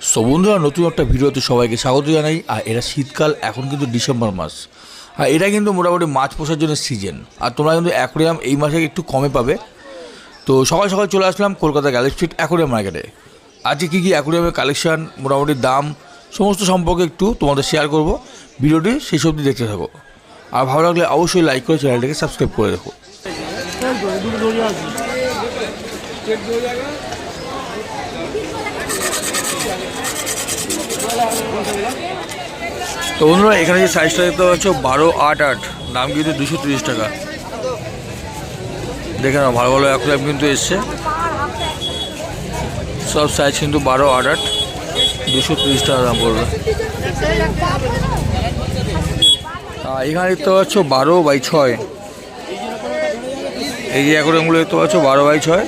So বন্ধুরা, নতুন একটা ভিডিওতে সবাইকে স্বাগত জানাই। আর এরা শীতকাল, এখন কিন্তু ডিসেম্বর মাস। আর এটা কিন্তু মোটামুটি মাছ পোষার জন্য সিজন আর তোমরা কিন্তু অ্যাকোরিয়াম এই মাসে একটু কমে পাবে। তো, সকাল সকাল চলে আসলাম কলকাতা গ্যালি স্ট্রিট অ্যাকোরিয়াম মার্কেটে আজকে কী কী অ্যাকোরিয়ামের কালেকশান মোটামুটি দাম, সমস্ত সম্পর্কে একটু তোমাদের শেয়ার করব। ভিডিওটি সেই সবজি দেখতে থাকো। আর ভালো লাগলে অবশ্যই লাইক করে চ্যানেলটাকে সাবস্ক্রাইব করে দেখো তো বন্ধুরা, এখানে যে সাইজটা দেখতে পাচ্ছ, বারো আট আট। দাম কিন্তু দুশো তিরিশ টাকা। দেখে নাও, ভালো ভালো অ্যাকোরিয়াম কিন্তু এসছে। সব সাইজ কিন্তু বারো আট আট, দুশো তিরিশ টাকা দাম পড়বে। এখানে দেখতে পাচ্ছ, বারো বাই ছয়। এই যে অ্যাকোরিয়ামগুলো দেখতে পাচ্ছ, বারো বাই ছয়।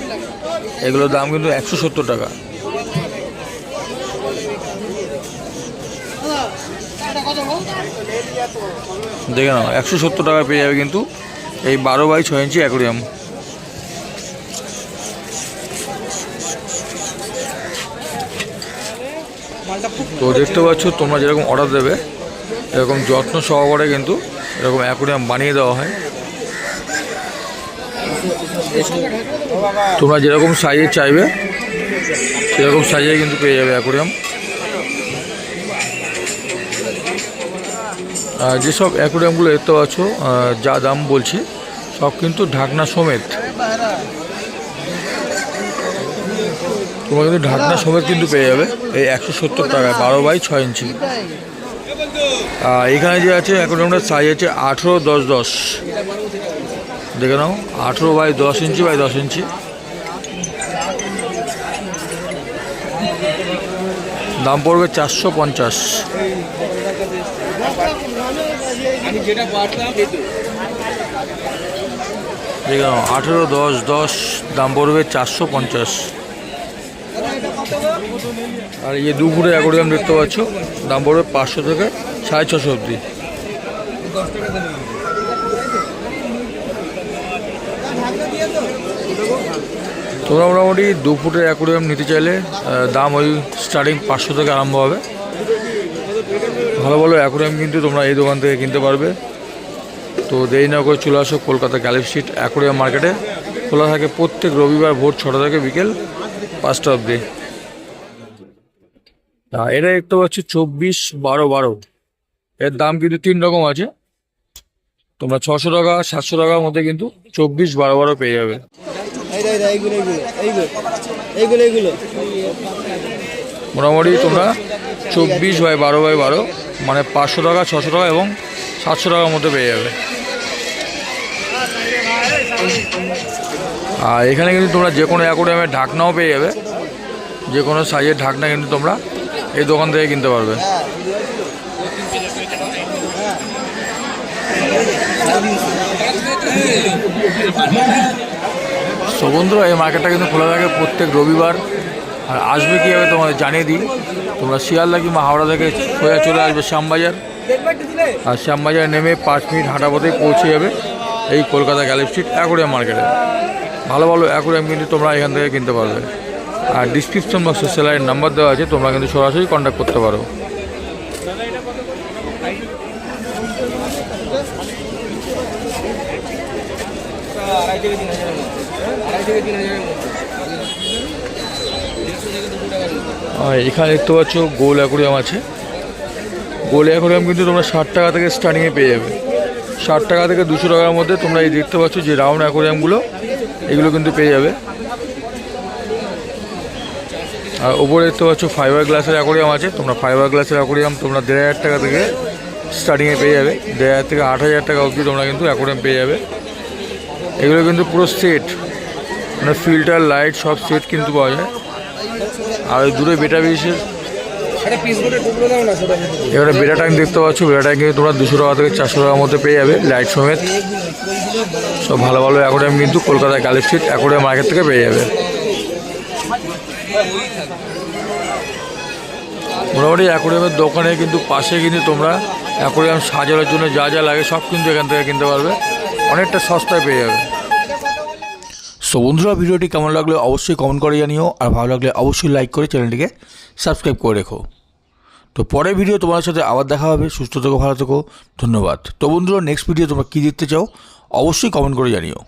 এগুলোর দাম কিন্তু একশো সত্তর টাকা। দেখে নাও, একশো সত্তর টাকা পেয়ে যাবে কিন্তু এই বারো বাই ছয় ইঞ্চি অ্যাকোরিয়াম। তো দেখতে পাচ্ছ, তোমরা যেরকম অর্ডার দেবে, এরকম যত্ন সহকারে কিন্তু এরকম অ্যাকোরিয়াম বানিয়ে দেওয়া হয়। তোমরা যেরকম সাইজে চাইবে, সেরকম সাইজে কিন্তু পেয়ে যাবে অ্যাকোরিয়াম। যেসব অ্যাকোরিয়ামগুলো দেখতে পাচ্ছ যা দাম বলছি, সব কিন্তু ঢাকনা সমেত। তোমরা কিন্তু ঢাকনা সমেত কিন্তু পেয়ে যাবে, এই একশো সত্তর টাকায়, বারো বাই ছয় ইঞ্চি। এখানে যে আছে অ্যাকোরিয়ামটার সাইজ আছে আঠেরো দশ দশ। দেখে নাও, আঠেরো বাই দশ ইঞ্চি বাই দশ ইঞ্চি। দাম পড়বে চারশো পঞ্চাশ। আমি যেটা পারতাম আঠেরো, দশ দশ, দাম পড়বে চারশো পঞ্চাশ। আর এই দুপুরে অ্যাকোরিয়াম দেখতে পাচ্ছ, দাম পড়বে পাঁচশো থেকে সাড়ে ছশো অবধি। তোমরা মোটামুটি দু ফুটের অ্যাকোরিয়াম নিতে চাইলে দাম ওই স্টার্টিং পাঁচশো থেকে আরম্ভ হবে। ভালো ভালো অ্যাকোরিয়াম কিন্তু তোমরা এই দোকান থেকে কিনতে পারবে। তো দেরি না করে চলে আসো কলকাতা গ্যালিফ স্ট্রিট অ্যাকোরিয়াম মার্কেটে। খোলা থাকে প্রত্যেক রবিবার ভোর ছটা থেকে বিকেল পাঁচটা অবধি। হ্যাঁ এটা দেখতে পাচ্ছি চব্বিশ বারো বারো। এর দাম কিন্তু তিন রকম আছে। তোমরা ছশো টাকা সাতশো টাকার মধ্যে কিন্তু চব্বিশ বারো বারো পেয়ে যাবে। মোটামুটি তোমরা চব্বিশ বাই বারো বাই বারো মানে পাঁচশো টাকা, ছশো টাকা এবং সাতশো টাকার মধ্যে পেয়ে যাবে। আর এখানে কিন্তু তোমরা যে কোনো অ্যাকোরিয়ামের ঢাকনাও পেয়ে যাবে। যে কোনো সাইজের ঢাকনা কিন্তু তোমরা এই দোকান থেকে কিনতে পারবে। সো বন্ধুরা, এই মার্কেটটা কিন্তু খোলা থাকে প্রত্যেক রবিবার। আর আসবে কীভাবে তোমাদের জানিয়ে দিই। তোমরা শিয়ালদা কিংবা হাওড়া থেকে সোজা চলে আসবে শ্যামবাজার। আর শ্যামবাজার নেমে পাঁচ মিনিট হাঁটা পথেই পৌঁছে যাবে এই কলকাতা গ্যালি স্ট্রিট অ্যাকোরিয়াম মার্কেটে। ভালো ভালো অ্যাকোরিয়াম কিন্তু তোমরা এখান থেকে কিনতে পারবে। আর ডিসক্রিপশন বক্সে সেলাইয়ের নাম্বার দেওয়া আছে, তোমরা কিন্তু সরাসরি কন্ট্যাক্ট করতে পারো। আড়াই থেকে তিন হাজারের মধ্যে। আড়াই থেকে তিন হাজারের মধ্যে। আর এখানে দেখতে পাচ্ছ গোল অ্যাকোরিয়াম আছে। গোল অ্যাকোরিয়াম কিন্তু তোমরা ষাট টাকা থেকে স্টার্টিংয়ে পেয়ে যাবে। ষাট টাকা থেকে দুশো টাকার মধ্যে তোমরা এই দেখতে পাচ্ছ যে রাউন্ড অ্যাকোরিয়ামগুলো, এগুলো কিন্তু পেয়ে যাবে। আর ওপরে দেখতে পাচ্ছ ফাইবার গ্লাসের অ্যাকোরিয়াম আছে। তোমরা ফাইবার গ্লাসের অ্যাকোরিয়াম তোমরা দেড় হাজার টাকা থেকে স্টার্টিংয়ে পেয়ে যাবে। দেড় হাজার থেকে আট হাজার টাকা অবধি তোমরা কিন্তু অ্যাকোরিয়াম পেয়ে যাবে। এগুলো কিন্তু পুরো সেট মানে ফিল্টার লাইট সব সেট কিন্তু পাওয়া যায়। আর ওই দূরে বেটা সেটা। এবারে বেটা ট্যাঙ্ক দেখতে পাচ্ছ বেটা ট্যাঙ্ক কিন্তু তোমরা দুশো টাকা থেকে চারশো টাকার মধ্যে পেয়ে যাবে লাইট সমেত। সব ভালো ভালো অ্যাকোরিয়াম কিন্তু কলকাতায় কালী স্ট্রিট অ্যাকোরিয়াম মার্কেট থেকে পেয়ে যাবে। মোটামুটি অ্যাকোরিয়ামের দোকানে কিন্তু পাশে কিন্তু তোমরা অ্যাকোরিয়াম সাজানোর জন্য যা যা লাগে সব কিন্তু এখান থেকে কিনতে পারবে। অনেকটা সস্তায় পেয়ে যাবে। সো বন্ধুরা, ভিডিওটি কেমন লাগলে অবশ্যই কমেন্ট করে জানিও, আর ভালো লাগলে অবশ্যই লাইক করে চ্যানেলটিকে সাবস্ক্রাইব করে রেখো। তো পরের ভিডিও তোমার সাথে আবার দেখা হবে, সুস্থ থেকো, ভালো থেকো, ধন্যবাদ। তো বন্ধুরা নেক্সট ভিডিও তোমরা কী দেখতে চাও, অবশ্যই কমেন্ট করে জানিও।